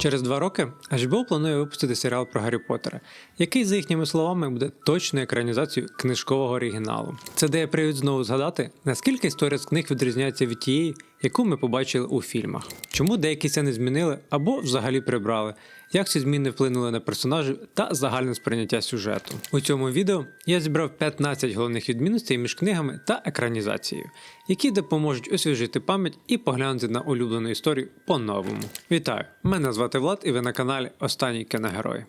Через два роки HBO планує випустити серіал про Гаррі Поттера, який, за їхніми словами, буде точною екранізацією книжкового оригіналу. Це дає привід знову згадати, наскільки історія з книг відрізняється від тієї, яку ми побачили у фільмах. Чому деякі сцени змінили або взагалі прибрали, як ці зміни вплинули на персонажів та загальне сприйняття сюжету. У цьому відео я зібрав 15 головних відмінностей між книгами та екранізацією, які допоможуть освіжити пам'ять і поглянути на улюблену історію по-новому. Вітаю! Мене звати Влад, і ви на каналі Останній кіногерой.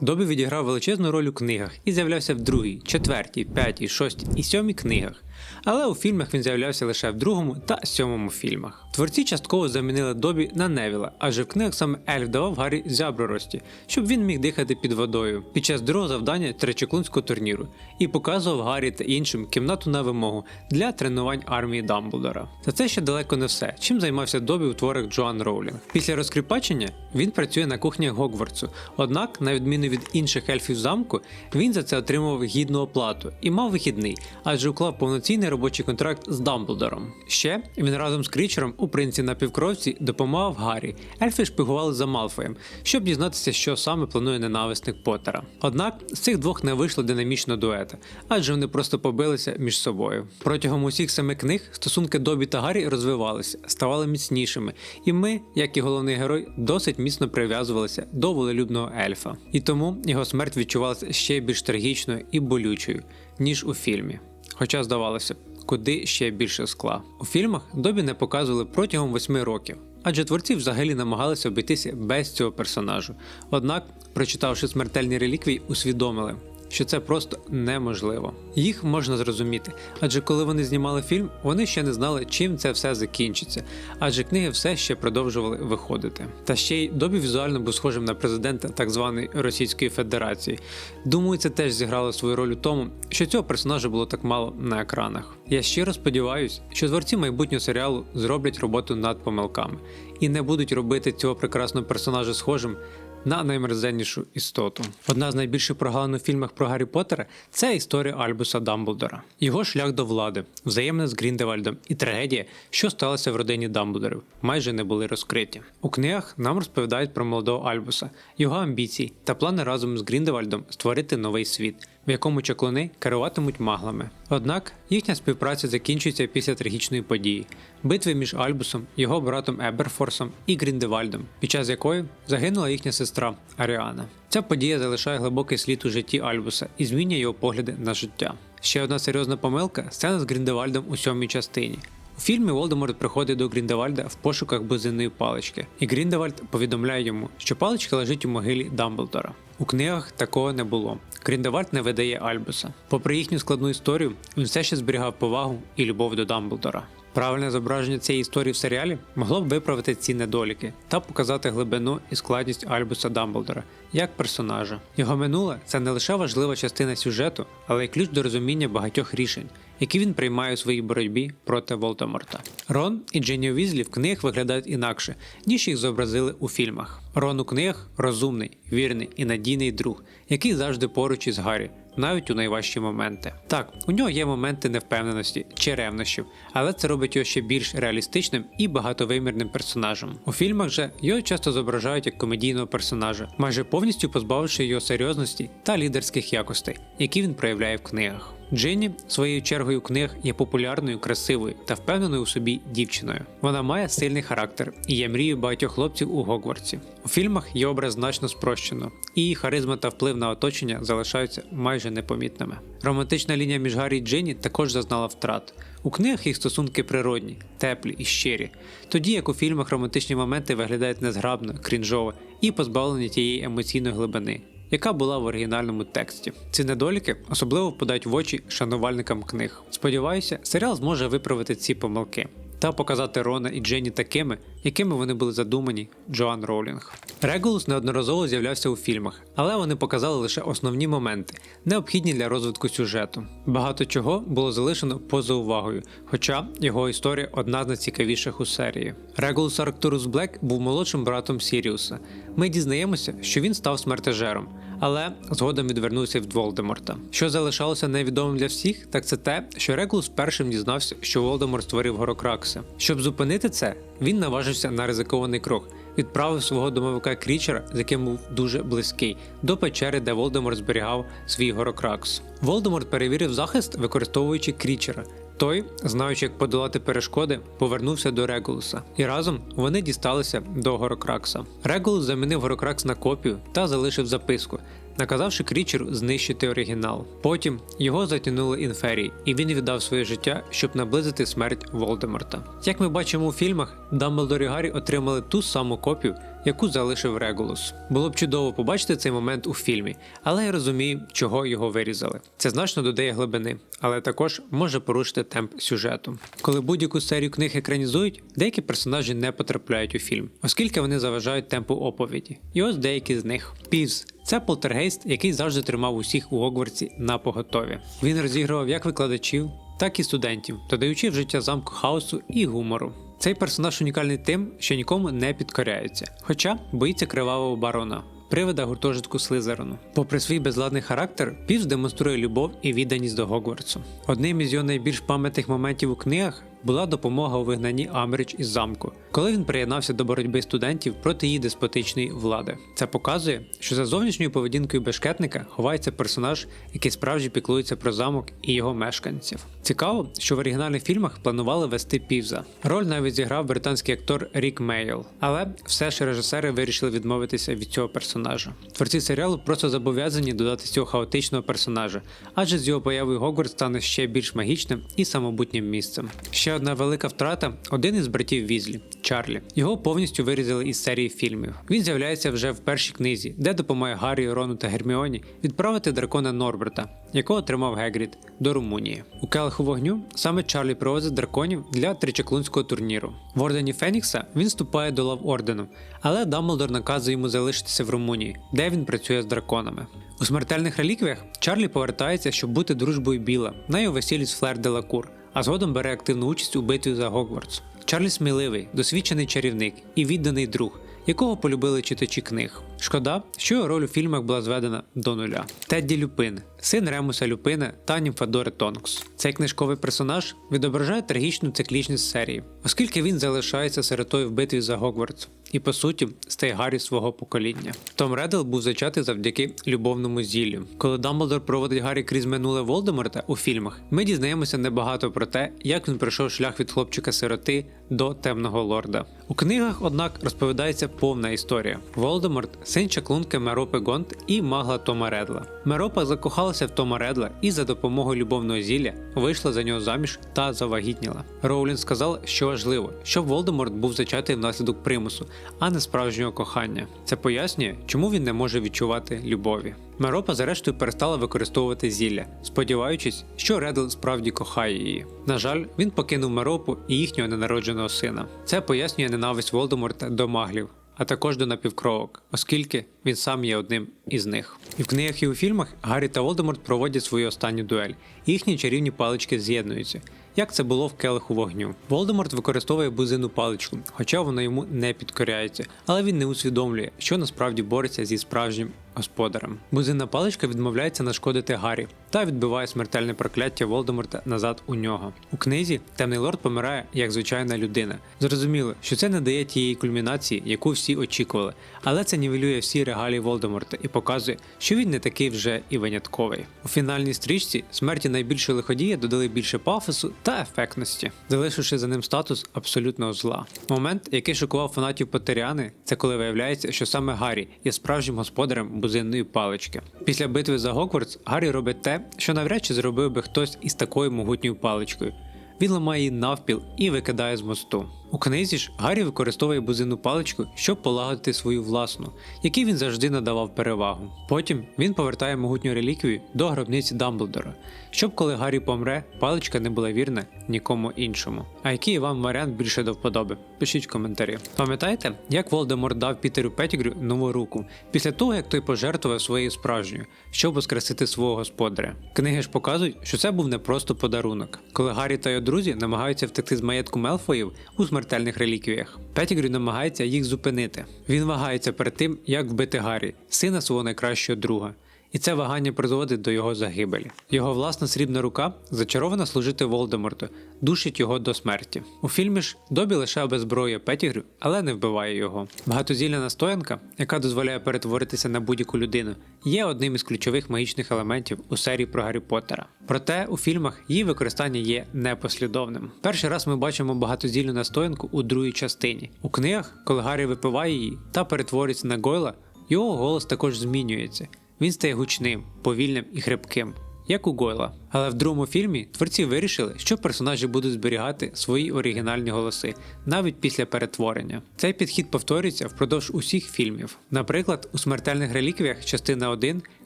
Добі відіграв величезну роль у книгах і з'являвся в другій, четвертій, п'ятій, шостій і сьомій книгах. Але у фільмах він з'являвся лише в другому та сьомому фільмах. Творці частково замінили Добі на Невіла, адже в книгах саме Ельф давав Гаррі зяброрості, щоб він міг дихати під водою під час другого завдання Тричеклунського турніру і показував Гаррі та іншим кімнату на вимогу для тренувань армії Дамблдора. Та це ще далеко не все, чим займався Добі у творах Джоан Роулінг. Після розкріпачення він працює на кухнях Гогвартсу, однак, на відміну від інших ельфів замку, він за це отримував гідну оплату і мав вихідний, адже уклав повноцінний робочий контракт з Дамблдором. Ще він разом з Крічером у принці на півкровці допомагав Гаррі. Ельфи шпигували за Малфоєм, щоб дізнатися, що саме планує ненависник Поттера. Однак з цих двох не вийшло динамічного дуета, адже вони просто побилися між собою. Протягом усіх семи книг стосунки Добі та Гаррі розвивалися, ставали міцнішими, і ми, як і головний герой, досить міцно прив'язувалися до волелюбного ельфа. І тому його смерть відчувалася ще більш трагічною і болючою, ніж у фільмі. Хоча здавалося, куди ще більше скла. У фільмах Добі не показували протягом восьми років. Адже творці взагалі намагалися обійтися без цього персонажу. Однак, прочитавши смертельні реліквії, усвідомили, що це просто неможливо. Їх можна зрозуміти, адже коли вони знімали фільм, вони ще не знали, чим це все закінчиться, адже книги все ще продовжували виходити. Та ще й Добі візуально був схожим на президента так званої Російської Федерації. Думаю, це теж зіграло свою роль у тому, що цього персонажа було так мало на екранах. Я щиро сподіваюся, що творці майбутнього серіалу зроблять роботу над помилками і не будуть робити цього прекрасного персонажа схожим на наймерзеннішу істоту. Одна з найбільших прогалин у фільмах про Гаррі Поттера – це історія Альбуса Дамблдора, його шлях до влади, взаємне з Гріндевальдом і трагедія, що сталося в родині Дамблдорів, майже не були розкриті. У книгах нам розповідають про молодого Альбуса, його амбіції та плани разом з Гріндевальдом створити новий світ. В якому чаклуни керуватимуть маглами. Однак їхня співпраця закінчується після трагічної події битви між Альбусом, його братом Еберфорсом і Гріндевальдом, під час якої загинула їхня сестра Аріана. Ця подія залишає глибокий слід у житті Альбуса і змінює його погляди на життя. Ще одна серйозна помилка сцена з Гріндевальдом у сьомій частині. У фільмі Волдеморт приходить до Гріндевальда в пошуках бузинної палички, і Гріндевальд повідомляє йому, що паличка лежить у могилі Дамблдора. У книгах такого не було. Гріндевальд не видає Альбуса. Попри їхню складну історію, він все ще зберігав повагу і любов до Дамблдора. Правильне зображення цієї історії в серіалі могло б виправити ці недоліки та показати глибину і складність Альбуса Дамблдора як персонажа. Його минуле це не лише важлива частина сюжету, але й ключ до розуміння багатьох рішень, які він приймає у своїй боротьбі проти Волдеморта. Рон і Дженні Візлі в книгах виглядають інакше, ніж їх зобразили у фільмах. Рон у книгах розумний, вірний і надійний друг, який завжди поруч із Гаррі, навіть у найважчі моменти. Так, у нього є моменти невпевненості чи ревнощів, але це робить його ще більш реалістичним і багатовимірним персонажем. У фільмах же його часто зображають як комедійного персонажа, майже повністю позбавивши його серйозності та лідерських якостей, які він проявляє в книгах. Дженні своєю чергою у книгах є популярною, красивою та впевненою у собі дівчиною. Вона має сильний характер і є мрією багатьох хлопців у Гогвартсі. У фільмах її образ значно спрощено, і її харизма та вплив на оточення залишаються майже непомітними. Романтична лінія між Гаррі і Дженні також зазнала втрат. У книгах їх стосунки природні, теплі і щирі, тоді як у фільмах романтичні моменти виглядають незграбно, крінжово і позбавлені тієї емоційної глибини яка була в оригінальному тексті. Ці недоліки особливо впадають в очі шанувальникам книг. Сподіваюся, серіал зможе виправити ці помилки. Та показати Рона і Дженні такими, якими вони були задумані Джоан Роулінг. Регулус неодноразово з'являвся у фільмах, але вони показали лише основні моменти, необхідні для розвитку сюжету. Багато чого було залишено поза увагою, хоча його історія одна з найцікавіших у серії. Регулус Арктурус Блек був молодшим братом Сіріуса. Ми дізнаємося, що він став смертежером, але згодом відвернувся від Волдеморта. Що залишалося невідомим для всіх, так це те, що Регулус першим дізнався, що Волдеморт створив Горокракси. Щоб зупинити це, він наважився на ризикований крок. Відправив свого домовика Крічера, з яким був дуже близький, до печери, де Волдеморт зберігав свій Горокракс. Волдеморт перевірив захист, використовуючи Крічера. Той, знаючи, як подолати перешкоди, повернувся до Регулуса, і разом вони дісталися до Горокракса. Регулус замінив Горокракс на копію та залишив записку, наказавши Крічеру знищити оригінал. Потім його затягнули інферії, і він віддав своє життя, щоб наблизити смерть Волдеморта. Як ми бачимо у фільмах, Дамблдор і Гаррі отримали ту саму копію, яку залишив Регулус. Було б чудово побачити цей момент у фільмі, але я розумію, чого його вирізали. Це значно додає глибини, але також може порушити темп сюжету. Коли будь-яку серію книг екранізують, деякі персонажі не потрапляють у фільм, оскільки вони заважають темпу оповіді. І ось деякі з них. Півз це полтергейст, який завжди тримав усіх у Гогвартсі на поготові. Він розігрував як викладачів, так і студентів, додаючи в життя замку хаосу і гумору. Цей персонаж унікальний тим, що нікому не підкоряється, хоча боїться кривавого барона. Привида гуртожитку Слизерону. Попри свій безладний характер, Півс демонструє любов і відданість до Гогвартсу. Одним із його найбільш пам'ятних моментів у книгах була допомога у вигнанні Амбридж із замку, коли він приєднався до боротьби студентів проти її деспотичної влади. Це показує, що за зовнішньою поведінкою бешкетника ховається персонаж, який справді піклується про замок і його мешканців. Цікаво, що в оригінальних фільмах планували вести півза. Роль навіть зіграв британський актор Рік Мейл, але все ж режисери вирішили відмовитися від цього персонажа. Творці серіалу просто зобов'язані додати цього хаотичного персонажа, адже з його появою Гогвартс стане ще більш магічним і самобутнім місцем. Ще одна велика втрата один із братів Візлі Чарлі. Його повністю вирізали із серії фільмів. Він з'являється вже в першій книзі, де допомагає Гаррі, Рону та Герміоні відправити дракона Норберта, якого отримав Гегрід, до Румунії. У келиху вогню саме Чарлі привозить драконів для тричаклунського турніру. В ордені Фенікса він вступає до лав ордену, але Дамблдор наказує йому залишитися в Румунії, де він працює з драконами. У смертельних реліквіях Чарлі повертається, щоб бути дружбою Біла на його весіллі з Флер Делакур, а згодом бере активну участь у битві за Гогвартс. Чарлі сміливий, досвідчений чарівник і відданий друг, якого полюбили читачі книг. Шкода, що його роль у фільмах була зведена до нуля. Тедді Люпин, син Ремуса Люпина та Німфадори Тонкс. Цей книжковий персонаж відображає трагічну циклічність серії, оскільки він залишається сиротою в битві за Гогвартс і по суті стає Гаррі свого покоління. Том Реддл був зачатий завдяки любовному зіллю. Коли Дамблдор проводить Гаррі крізь минуле Волдеморта у фільмах, ми дізнаємося небагато про те, як він пройшов шлях від хлопчика-сироти до темного лорда. У книгах, однак, розповідається повна історія. Волдеморт син чаклунки Меропи Гонт і магла Тома Редла. Меропа закохалася в Тома Редла і за допомогою любовного зілля вийшла за нього заміж та завагітніла. Роулін сказав, що важливо, щоб Волдеморт був зачатий внаслідок примусу, а не справжнього кохання. Це пояснює, чому він не може відчувати любові. Меропа зрештою перестала використовувати зілля, сподіваючись, що Редл справді кохає її. На жаль, він покинув Меропу і їхнього ненародженого сина. Це пояснює ненависть Волдеморта до маглів. А також до напівкровок, оскільки він сам є одним із них. І в книгах і у фільмах Гаррі та Волдеморт проводять свою останню дуель. Їхні чарівні палички з'єднуються, як це було в келиху вогню. Волдеморт використовує бузину паличку, хоча вона йому не підкоряється, але він не усвідомлює, що насправді бореться зі справжнім господарем. Бузинна паличка відмовляється нашкодити Гаррі та відбиває смертельне прокляття Волдеморта назад у нього. У книзі темний лорд помирає як звичайна людина. Зрозуміло, що це не дає тієї кульмінації, яку всі очікували, але це нівелює всі регалії Волдеморта і показує, що він не такий вже і винятковий. У фінальній стрічці смерті найбільшого лиходія додали більше пафосу та ефектності, залишивши за ним статус абсолютного зла. Момент, який шокував фанатів Потеріани, це коли виявляється, що саме Гаррі є справжнім господарем бузинної палички. Після битви за Гогвартс Гаррі робить те, що навряд чи зробив би хтось із такою могутньою паличкою. Він ламає її навпіл і викидає з мосту. У книзі ж Гаррі використовує бузину паличку, щоб полагодити свою власну, якій він завжди надавав перевагу. Потім він повертає могутню реліквію до гробниці Дамблдора, щоб коли Гаррі помре, паличка не була вірна нікому іншому. А який вам варіант більше до вподоби? Пишіть коментарі. Пам'ятаєте, як Волдеморт дав Пітеру Петтігрю нову руку після того, як той пожертвував своєю справжньою, щоб воскресити свого господаря? Книги ж показують, що це був не просто подарунок. Коли Гаррі та його друзі намагаються втекти з маєтку Мелфоїв у смертельних реліквіях. Петтігрю намагається їх зупинити. Він вагається перед тим, як вбити Гаррі, сина свого найкращого друга. І це вагання призводить до його загибелі. Його власна срібна рука зачарована служити Волдеморту, душить його до смерті. У фільмі ж Добі лише обезброює Петтігрю, але не вбиває його. Багатозільна настоянка, яка дозволяє перетворитися на будь-яку людину, є одним із ключових магічних елементів у серії про Гаррі Поттера. Проте у фільмах її використання є непослідовним. Перший раз ми бачимо багатозільну настоянку у другій частині. У книгах, коли Гаррі випиває її та перетворюється на Гойла, його голос також змінюється. Він стає гучним, повільним і хрипким, як у Гойла. Але в другому фільмі творці вирішили, що персонажі будуть зберігати свої оригінальні голоси навіть після перетворення. Цей підхід повторюється впродовж усіх фільмів. Наприклад, у смертельних реліквіях частина 1,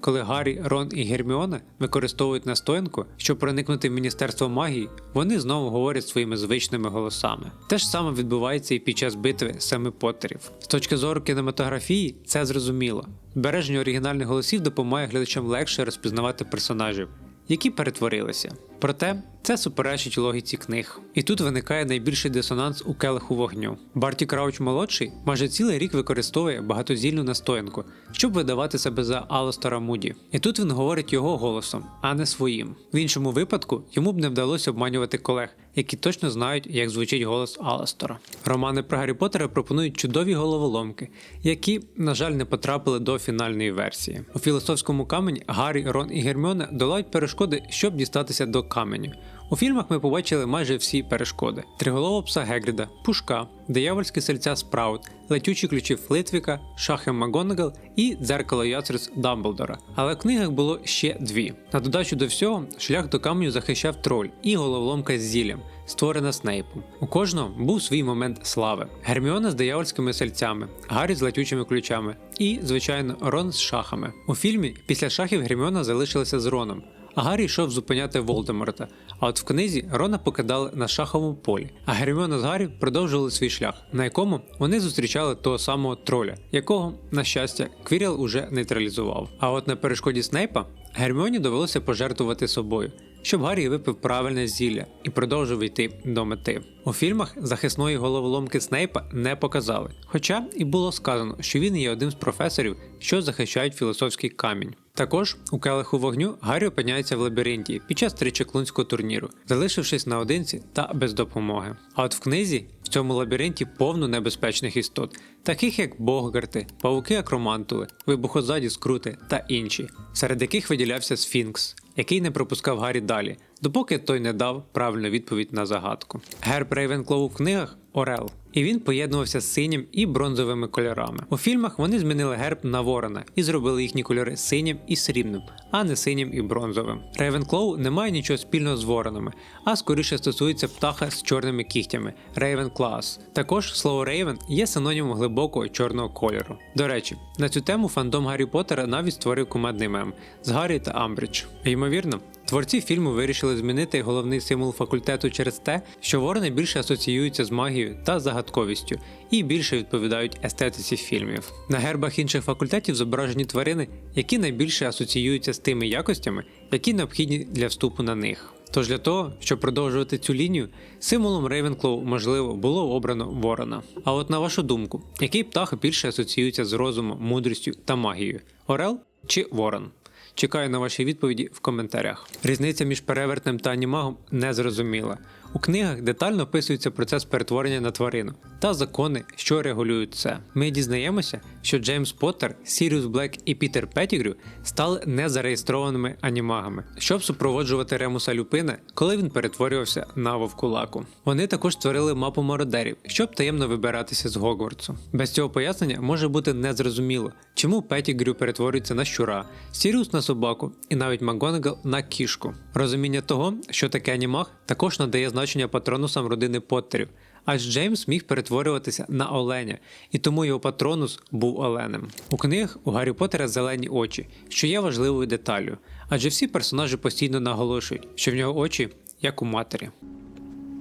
коли Гаррі, Рон і Герміона використовують настоянку, щоб проникнути в міністерство магії, вони знову говорять своїми звичними голосами. Те ж саме відбувається і під час битви семи Поттерів. З точки зору кінематографії, це зрозуміло. Збереження оригінальних голосів допомагає глядачам легше розпізнавати персонажів, які перетворилися. Проте це суперечить логіці книг. І тут виникає найбільший дисонанс у келиху вогню. Барті Крауч молодший майже цілий рік використовує багатозільну настоянку, щоб видавати себе за Алостера Муді. І тут він говорить його голосом, а не своїм. В іншому випадку йому б не вдалося обманювати колег, які точно знають, як звучить голос Аластера. Романи про Гаррі Поттера пропонують чудові головоломки, які, на жаль, не потрапили до фінальної версії. У філософському камені Гаррі, Рон і Герміона долають перешкоди, щоб дістатися до каменю. У фільмах ми побачили майже всі перешкоди: триголового пса Гегріда, Пушка, диявольське сельця Спраут, летючі ключі Флитвіка, шахи МакГонагал і дзеркало Яцерс Дамблдора. Але в книгах було ще дві. На додачу до всього, шлях до каменю захищав троль і головоломка з зіллям, створена Снейпом. У кожного був свій момент слави. Герміона з диявольськими сельцями, Гаррі з летючими ключами і, звичайно, Рон з шахами. У фільмі після шахів Герміона залишилася з Роном. Гаррі йшов зупиняти Волдеморта. А от в книзі Рона покидали на шаховому полі, а Герміона з Гаррі продовжували свій шлях, на якому вони зустрічали того самого троля, якого, на щастя, Квіріл уже нейтралізував. А от на перешкоді Снейпа Герміоні довелося пожертвувати собою, щоб Гаррі випив правильне зілля і продовжив йти до мети. У фільмах захисної головоломки Снейпа не показали, хоча і було сказано, що він є одним з професорів, що захищають філософський камінь. Також у келиху вогню Гаррі опиняється в лабіринті під час тричеклунського турніру, залишившись наодинці та без допомоги. А от в книзі в цьому лабіринті повно небезпечних істот, таких як боггарти, павуки-акромантули, вибухозаді скрути та інші, серед яких виділявся Сфінкс, який не пропускав Гаррі далі, допоки той не дав правильну відповідь на загадку. Герб Рейвенклоу в книгах Орел, і він поєднувався з синім і бронзовими кольорами. У фільмах вони змінили герб на ворона і зробили їхні кольори синім і срібним, а не синім і бронзовим. Рейвенклоу не має нічого спільного з воронами, а скоріше стосується птаха з чорними кігтями Рейвенклас. Також слово Рейвен є синонімом глибокого чорного кольору. До речі, на цю тему фандом Гаррі Поттера навіть створив кумедний мем з Гаррі та Амбридж. Ймовірно, Творці фільму вирішили змінити головний символ факультету через те, що ворони більше асоціюються з магією та загадковістю і більше відповідають естетиці фільмів. На гербах інших факультетів зображені тварини, які найбільше асоціюються з тими якостями, які необхідні для вступу на них. Тож для того, щоб продовжувати цю лінію, символом Рейвенклоу, можливо, було обрано ворона. А от на вашу думку, який птах більше асоціюється з розумом, мудрістю та магією? Орел чи ворон? Чекаю на ваші відповіді в коментарях. Різниця між перевертнем та анімагом не зрозуміла. У книгах детально описується процес перетворення на тварину та закони, що регулюють це. Ми дізнаємося, що Джеймс Поттер, Сіріус Блек і Пітер Петтігрю стали незареєстрованими анімагами, щоб супроводжувати Ремуса Люпина, коли він перетворювався на вовкулаку. Вони також створили мапу мародерів, щоб таємно вибиратися з Гогвартсу. Без цього пояснення може бути незрозуміло, чому Петтігрю перетворюється на щура, Сіріус на собаку і навіть Макгонагал на кішку. Розуміння того, що таке анімаг, також надає значення патронусам родини Поттерів. Аж Джеймс міг перетворюватися на оленя, і тому його патронус був оленем. У книгах у Гаррі Поттера зелені очі, що є важливою деталлю, адже всі персонажі постійно наголошують, що в нього очі як у матері.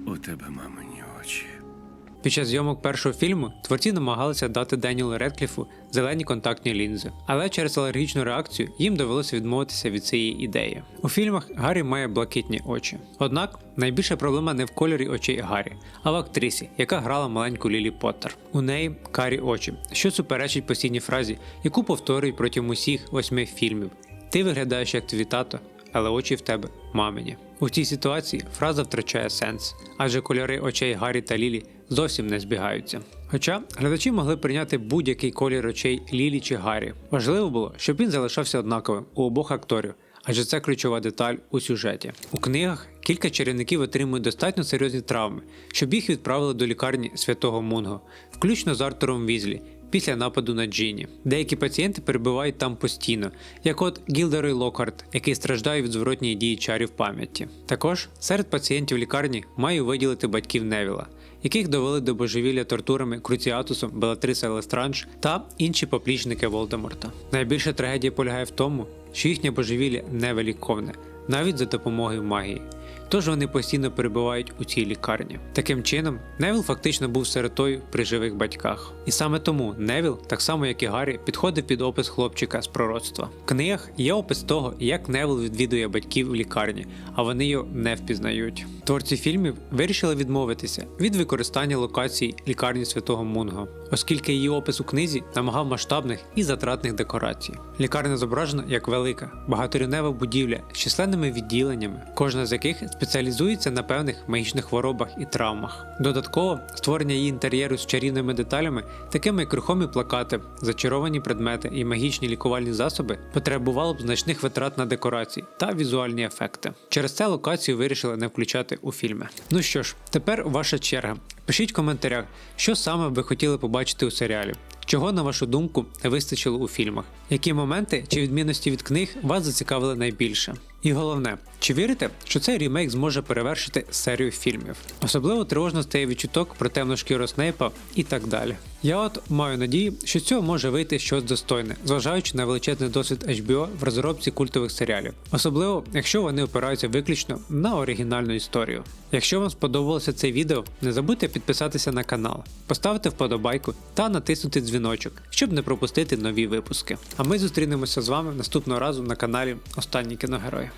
У тебе мамині очі. Під час зйомок першого фільму творці намагалися дати Деніелу Редкліфу зелені контактні лінзи, але через алергічну реакцію їм довелося відмовитися від цієї ідеї. У фільмах Гаррі має блакитні очі. Однак найбільша проблема не в кольорі очей Гаррі, а в актрисі, яка грала маленьку Лілі Поттер. У неї карі очі, що суперечить постійній фразі, яку повторюють протягом усіх восьми фільмів. Ти виглядаєш як твій тато, але очі в тебе мамині. У цій ситуації фраза втрачає сенс, адже кольори очей Гаррі та Лілі зовсім не збігаються. Хоча глядачі могли прийняти будь-який колір очей Лілі чи Гаррі. Важливо було, щоб він залишався однаковим у обох акторів, адже це ключова деталь у сюжеті. У книгах кілька чарівників отримують достатньо серйозні травми, щоб їх відправили до лікарні святого Мунго, включно з Артуром Візлі. Після нападу на Джині. Деякі пацієнти перебувають там постійно, як от Гілдерой Локарт, який страждає від зворотньої дії чарів пам'яті. Також серед пацієнтів лікарні маю виділити батьків Невіла, яких довели до божевілля тортурами Круціатусом, Белатриса Лестранж та інші поплічники Волдеморта. Найбільша трагедія полягає в тому, що їхнє божевілля невеликовне, навіть за допомогою магії. Тож вони постійно перебувають у цій лікарні. Таким чином, Невіл фактично був сиротою при живих батьках. І саме тому Невіл, так само як і Гаррі, підходив під опис хлопчика з пророцтва. В книгах є опис того, як Невіл відвідує батьків в лікарні, а вони його не впізнають. Творці фільмів вирішили відмовитися від використання локацій лікарні святого Мунго, оскільки її опис у книзі намагав масштабних і затратних декорацій. Лікарня зображена як велика, багаторівнева будівля з численними відділеннями, кожна з яких спеціалізується на певних магічних хворобах і травмах. Додатково створення її інтер'єру з чарівними деталями, такими як рухомі плакати, зачаровані предмети і магічні лікувальні засоби, потребувало б значних витрат на декорації та візуальні ефекти. Через це локацію вирішили не включати у фільми. Ну що ж, тепер ваша черга. Пишіть в коментарях, що саме ви хотіли побачити у серіалі. Чого, на вашу думку, не вистачило у фільмах? Які моменти чи відмінності від книг вас зацікавили найбільше? І головне, чи вірите, що цей ремейк зможе перевершити серію фільмів? Особливо тривожно стає відчуток про темношкіру Снейпа і так далі. Я от маю надію, що з цього може вийти щось достойне, зважаючи на величезний досвід HBO в розробці культових серіалів, особливо якщо вони опираються виключно на оригінальну історію. Якщо вам сподобалося це відео, не забудьте підписатися на канал, поставити вподобайку та натиснути дзвіночок, щоб не пропустити нові випуски. А ми зустрінемося з вами наступного разу на каналі Останні кіногерої.